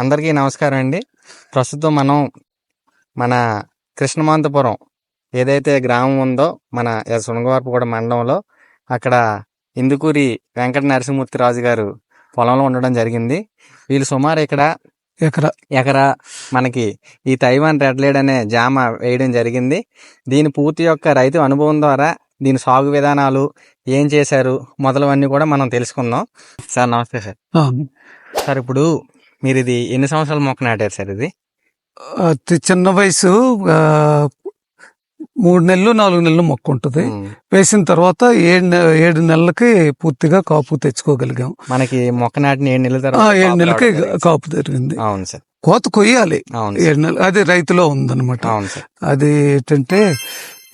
అందరికీ నమస్కారం అండి. ప్రస్తుతం మనం మన కృష్ణమాంతపురం ఏదైతే గ్రామం ఉందో మన సునగవారపుగూడ మండలంలో అక్కడ ఇందుకూరి వెంకట నరసింహమూర్తి రాజు గారు పొలంలో ఉండడం జరిగింది. వీళ్ళు సుమారు ఇక్కడ ఎకరా. ఎకరా మనకి ఈ తైవాన్ రెడ్ లేడ్ అనే జామ వేయడం జరిగింది. దీని పూర్తి యొక్క రైతు అనుభవం ద్వారా దీని సాగు విధానాలు ఏం చేశారు మొదలవన్నీ కూడా మనం తెలుసుకుందాం. సార్ నమస్తే సార్. సార్ ఇప్పుడు మీరు ఇది ఎన్ని సంవత్సరాల మొక్క నాటారు సార్ ఇది? చిన్న వయసు మూడు నెలలు నాలుగు నెలలు మొక్క ఉంటుంది. వేసిన తర్వాత ఏడు ఏడు నెలలకి పూర్తిగా కాపు తెచ్చుకోగలిగాం. మనకి మొక్క నాటిన ఏడు నెలల తర్వాత ఏడు నెలలకి. కాపు జరిగింది. అవును సార్. కోత కొయ్యాలి. ఏడు నెలలు అది రైతులో ఉందన్నమాట. అవును సార్. అది ఏంటంటే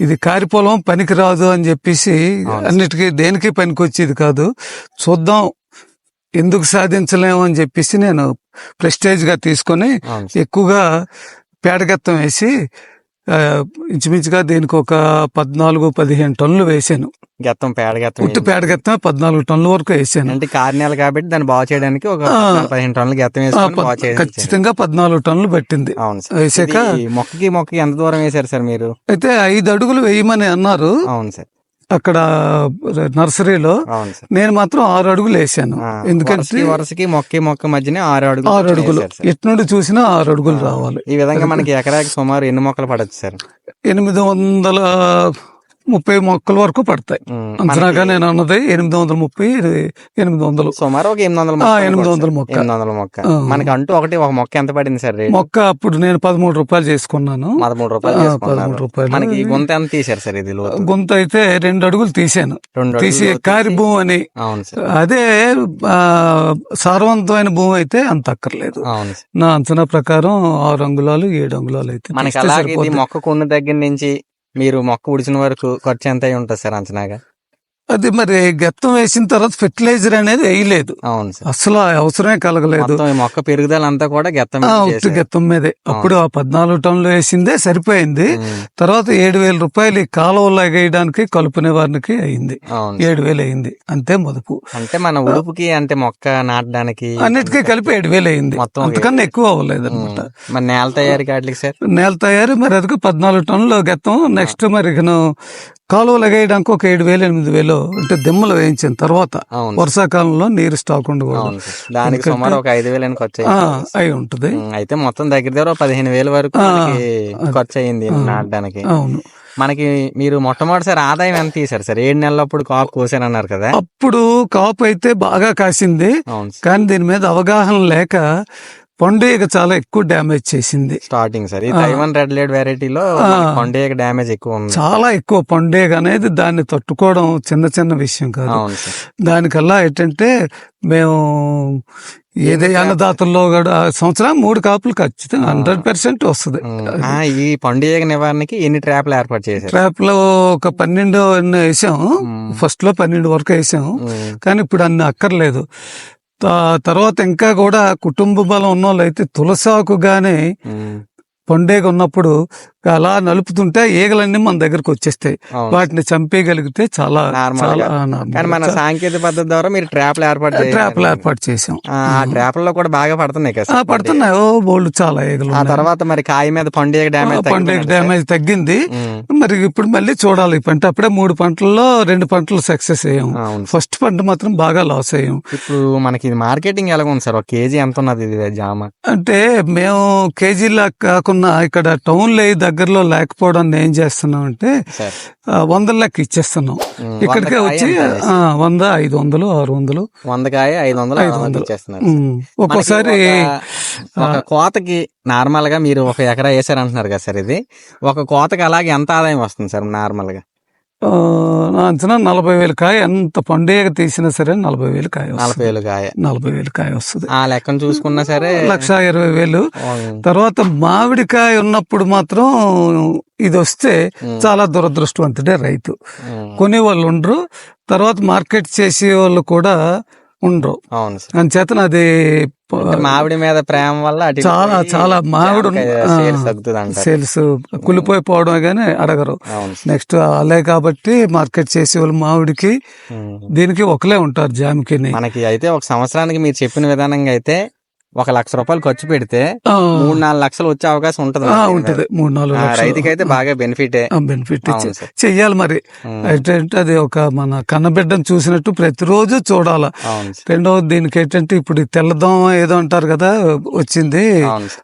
ఇది కారిపోలం పనికి రాదు అని చెప్పేసి. అన్నిటికీ దేనికి పనికి వచ్చేది కాదు చూద్దాం ఎందుకు సాధించలేము అని చెప్పేసి నేను ప్రెస్టేజ్గా తీసుకొని. ఎక్కువగా పేడగత్తం వేసి ఇంచుమించుగా దీనికి ఒక పద్నాలుగు పదిహేను టన్నులు వేసాను. గెత్తం పేడ గెత్తం ఉట్టి. పేడగత్తం పద్నాలుగు టన్నుల వరకు వేసాను. అంటే కారు నెల కాబట్టి దాన్ని బాగు చేయడానికి ఒక పదిహేను టన్నులు గెత్తం ఖచ్చితంగా పద్నాలుగు టన్నులు పట్టింది. అవును సార్. వేసాక మొక్కకి మొక్కకి ఎంత దూరం వేశారు సార్ మీరు? అయితే ఐదు అడుగులు వేయమని అన్నారు. అవును సార్. అక్కడ నర్సరీలో నేను మాత్రం ఆరు అడుగులు వేసాను. ఎందుకంటే వరుసకి మొక్క మొక్క మధ్యనే ఆరు అడుగులు ఆరు అడుగులు. ఎటు నుండి చూసినా ఆరు అడుగులు రావాలి. ఈ విధంగా మనకి ఎకరాకి సుమారు ఎన్ని మొక్కలు పడచ్చు సార్? ఎనిమిది వందల ముప్పై మొక్కల వరకు పడతాయి. అంచనాగా నేను అన్నది ఎనిమిది వందల ముప్పై ఎనిమిది వందలు సుమారు ఒక ఎనిమిది వందల ఎనిమిది వందల. మొక్క. ఎనిమిది వందల మొక్క. మనకి అంటూ ఒకటి ఒక మొక్క ఎంత పడింది సార్ మొక్క అప్పుడు నేను పదమూడు రూపాయలు చేసుకున్నాను. పదమూడు రూపాయలు పదమూడు రూపాయలు. మనకి గుంత ఎంత తీశారు సార్ ఇది గొంత అయితే రెండు అడుగులు తీసాను తీసి కారి భూమి అని. అదే సారవంతమైన భూమి అయితే అంత అక్కర్లేదు. నా అంచనా ప్రకారం ఆరు అంగుళాలు ఏడు అంగుళాలు అయితే మనకి అలాగే. మొక్క కొన్న దగ్గర నుంచి మీరు మొక్క ఉడిచిన వరకు ఖర్చు ఎంత అయి ఉంటుంది సార్ అంచనాగా? అది మరి గెత్తం వేసిన తర్వాత ఫెర్టిలైజర్ అనేది వేయలేదు. అవును సార్. అసలు అవసరమే కలగలేదు. మొక్క పెరుగుదల అంతా కూడా గెత్తం. గెత్తం మీదే. అప్పుడు ఆ పద్నాలుగు టన్నులు వేసిందే సరిపోయింది. తర్వాత ఏడు వేల రూపాయలు కాలువలు వేయడానికి కలుపునే వారికి అయింది. ఏడు వేలు అయింది. అంతే మొదపు. అంటే మన ఉడుపుకి అంటే మొక్క నాటడానికి అన్నిటికీ కలిపి ఏడు వేలు అయింది. అంతకన్నా ఎక్కువ అవ్వలేదు అనమాట మన నేల తయారీకి వాటికి సార్? నేల తయారు మరి అదికి పద్నాలుగు టన్నులు గెత్తం. నెక్స్ట్ మరి కాలువలు వేయడానికి ఒక ఏడు వేలు ఎనిమిది వేలు అంటే దిమ్మలు వేయించిన తర్వాత వర్షాకాలంలో నీరు స్టాక్ ఉండకూడదు. దానికి సుమారు ఒక ఐదు వేలు ఖర్చు. అయి ఉంటది. అయితే మొత్తం దగ్గర దగ్గర పదిహేను వేల వరకు. ఖర్చు అయింది. నాటడానికి. అవును. మనకి మీరు మొట్టమొదటిసారి ఆదాయం ఎంత తీశారు సార్? ఏడు నెలలప్పుడు కాపు కోసారన్నారు కదా. అప్పుడు కాపు అయితే బాగా కాసింది. కానీ దీని మీద అవగాహన లేక పండుగ చాలా ఎక్కువ డ్యామేజ్ చేసింది. Starting sir. Taiwan red light వెరైటీలో ఆ. కొండేక డ్యామేజ్ ఎక్కువ ఉంది. చాలా ఎక్కువ పండుగ అనేది దాన్ని తట్టుకోవడం చిన్న చిన్న విషయం కాదు. దానికల్లా ఏంటంటే మేము ఏదే అన్నదాతల్లో కూడా సంవత్సరం మూడు కాపులు ఖచ్చితంగా. హండ్రెడ్ పర్సెంట్ వస్తుంది. ఈ పండుగ నివారణకి ఎన్ని ట్రాప్లు ఏర్పాటు చేశారు? ట్రాప్లో ఒక పన్నెండు ఎన్నో వేసాం. ఉమ్, ఫస్ట్లో పన్నెండు వరకు వేసాం. ఉమ్, కానీ ఇప్పుడు అన్ని అక్కర్లేదు. తర్వాత ఇంకా కూడా కుటుంబ బలం ఉన్న వాళ్ళు అయితే తులసాకు గాని పండుగ ఉన్నప్పుడు అలా నలుపుతుంటే ఈగలన్నీ మన దగ్గరకు వచ్చేస్తాయి. వాటిని చంపేయగలిగితే చాలా. కానీ మన సాంకేతిక పద్ధతి ద్వారా మీరు ట్రాప్లు ఏర్పాటు. ట్రాప్లు ఏర్పాటు చేసాం ఆ ట్రాప్లలో కూడా బాగా పడుతున్నాయి కదా పడుతున్నాయి. ఓ బోల్డ్ చాలా ఈగలు ఆ. తర్వాత మరి కాయ మీద పండుగ డ్యామేజ్ పండుగ డ్యామేజ్ తగ్గింది. మరి ఇప్పుడు మళ్ళీ చూడాలి. పంట అప్పుడే మూడు పంటల్లో రెండు పంటలు సక్సెస్ అయ్యాం. ఫస్ట్ పంట మాత్రం బాగా లాస్ అయ్యాం. ఇప్పుడు మనకి మార్కెటింగ్ ఎలాగ ఉంది సార్? ఒక కేజీ ఎంత ఉన్నది ఇది జామ? అంటే మేము కేజీలా కాకుండా ఇక్కడ టౌన్లో దగ్గరలో లేకపోవడం ఏం చేస్తున్నాం అంటే వందల లెక్క ఇచ్చేస్తున్నాం. ఇక్కడికే వంద వచ్చి వంద ఐదు వందలు ఆరు వందలు. వంద కాయ ఐదు వందలు ఐదు వందలు. ఒక్కోసారి కోతకి నార్మల్గా మీరు ఒక ఎకరా వేసారు అంటున్నారు కదా సార్ ఇది. ఒక కోతకి అలాగే ఎంత ఆదాయం వస్తుంది సార్ నార్మల్గా నా అంచనా నలభై వేలు కాయ. ఎంత పండుగ తీసినా సరే నలభై వేలు కాయ నలభై వేలు కాయ. నలభై వేలు కాయ వస్తుంది. ఆ లెక్కను చూసుకున్నా సరే లక్ష ఇరవై వేలు. తర్వాత మామిడికాయ ఉన్నప్పుడు మాత్రం ఇది వస్తే చాలా దురదృష్టవంతుడే రైతు. ఉమ్, కొనే వాళ్ళు ఉండరు. తర్వాత మార్కెట్ చేసే వాళ్ళు కూడా ఉండరు. అవును సార్. అంచేతన అది మామిడి మీద ప్రేమ వల్ల చాలా చాలా మామిడి సేల్స్ కులిపోయిపోవడమే కానీ అడగరు. నెక్స్ట్ అలే కాబట్టి మార్కెట్ చేసే వాళ్ళు మామిడికి. దీనికి ఒకలే ఉంటారు జామికిని మనకి అయితే ఒక సంవత్సరానికి మీరు చెప్పిన విధానంగా అయితే ఒక లక్ష రూపాయలు ఖర్చు పెడితే మూడు నాలుగు లక్షలు వచ్చే అవకాశం ఉంటది ఉంటది. మూడు నాలుగు రైతుకి అయితే బాగా బెనిఫిటే బెనిఫిట్ చెయ్యాలి మరి. ఏంటంటే అది ఒక మన కన్నబిడ్డను చూసినట్టు ప్రతిరోజు చూడాలి. రెండవది దీనికి ఏంటంటే ఇప్పుడు తెల్లదోమ ఏదో అంటారు కదా వచ్చింది.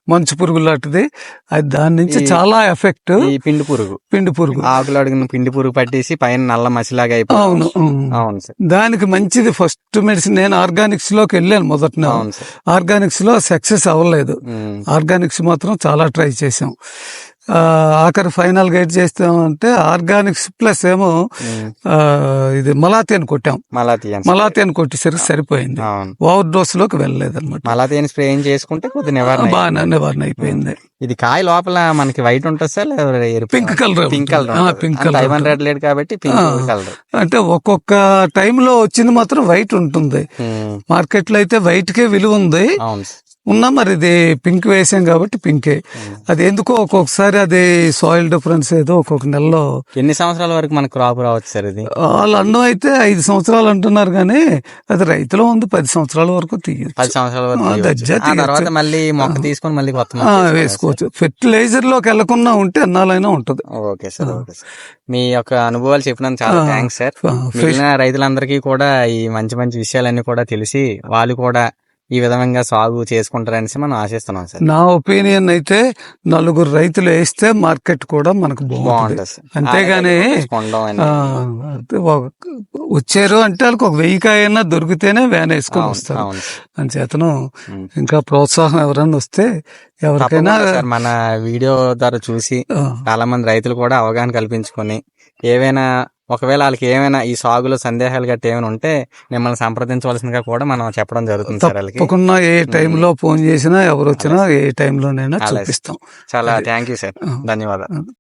మంచు పురుగు లాంటిది. అది దాని నుంచి చాలా ఎఫెక్ట్ ఈ పిండి పురుగు. పిండి పురుగు. ఆకులు అడిగిన పిండి పురుగు పట్టేసి పైన నల్ల మసిలాగా అవును. అవును దానికి మంచిది ఫస్ట్ మెడిసిన్. నేను ఆర్గానిక్స్లోకి వెళ్ళాను మొదట ఆర్గానిక్స్ లో సక్సెస్ అవ్వలేదు. ఆర్గానిక్స్ మాత్రం చాలా ట్రై చేసాం ఆఖరి ఫైనల్ గైడ్ చేస్తామంటే ఆర్గానిక్స్ ప్లస్ ఏమో ఇది మలాతియన్ కొట్టాం. మలాతియన్ మలాతియన్ కొట్టేసరికి సరిపోయింది. ఓవర్ డోస్లోకి వెళ్ళలేదు అనమాట మలాతియన్ స్ప్రే చేసుకుంటే కొద్ది నివారణ బాగా నివారణ అయిపోయింది. ఇది కాయ లోపల మనకి వైట్ ఉంటుంది సార్ లేదా pink colour pink colour pink colour red లేడు కాబట్టి పింక్. కలర్. అంటే ఒక్కొక్క టైంలో వచ్చింది మాత్రం వైట్ ఉంటుంది. మార్కెట్లో అయితే వైట్ కే విలువ ఉంది. ఉన్నా మరి ఇది పింక్ వేసాం కాబట్టి పింకే. అది ఎందుకో ఒక్కొక్కసారి అది సాయిల్ డిఫరెన్స్ ఏదో ఒక్కొక్క నెలలో ఎన్ని సంవత్సరాల వరకు మనకు క్రాప్ రావచ్చు సార్ ఇది? వాళ్ళు అన్నం అయితే ఐదు సంవత్సరాలు అంటున్నారు కానీ అది రైతులో ఉంది పది సంవత్సరాల వరకు తీయచ్చు. పది సంవత్సరాల వరకు తర్వాత. మళ్ళీ మొక్క తీసుకొని మళ్ళీ కొత్త వేసుకోవచ్చు. ఫెర్టిలైజర్లోకి వెళ్ళకుండా ఉంటే ఎన్నాలైనా ఉంటది? Okay sir okay sir. మీ యొక్క అనుభవాలు చెప్పినందుకు చాలా. Thanks sir. మిగిలిన రైతులందరికీ కూడా ఈ మంచి మంచి విషయాలన్నీ కూడా తెలిసి వాళ్ళు కూడా ఈ విధంగా సాగు చేసుకుంటారనేసి మనం ఆశిస్తున్నాం సార్. నా ఒపీనియన్ అయితే నలుగురు రైతులు వేస్తే మార్కెట్ కూడా మనకు బాగుంటుంది. అంతేగాని వచ్చారు అంటే వాళ్ళకి ఒక వెయ్యి కాయన్నా దొరికితేనే వ్యాన్ వేసుకొని వస్తారు. అంచేతను ఉమ్. ఇంకా ప్రోత్సాహం ఎవరన్నా వస్తే ఎవరికైనా మన వీడియో ద్వారా చూసి చాలా మంది రైతులు కూడా అవగాహన కల్పించుకొని ఏవైనా ఒకవేళ వాళ్ళకి ఏమైనా ఈ సాగులో సందేహాలు గట్టి ఏమైనా ఉంటే మిమ్మల్ని సంప్రదించవలసిందిగా కూడా మనం చెప్పడం జరుగుతుంది సార్ వాళ్ళకి. తప్పకుండా ఏ టైంలో ఫోన్ చేసినా ఎవరు వచ్చినా ఏ టైంలోనైనా. చూపిస్తాం. చాలా థ్యాంక్ యూ సార్. ధన్యవాదాలు.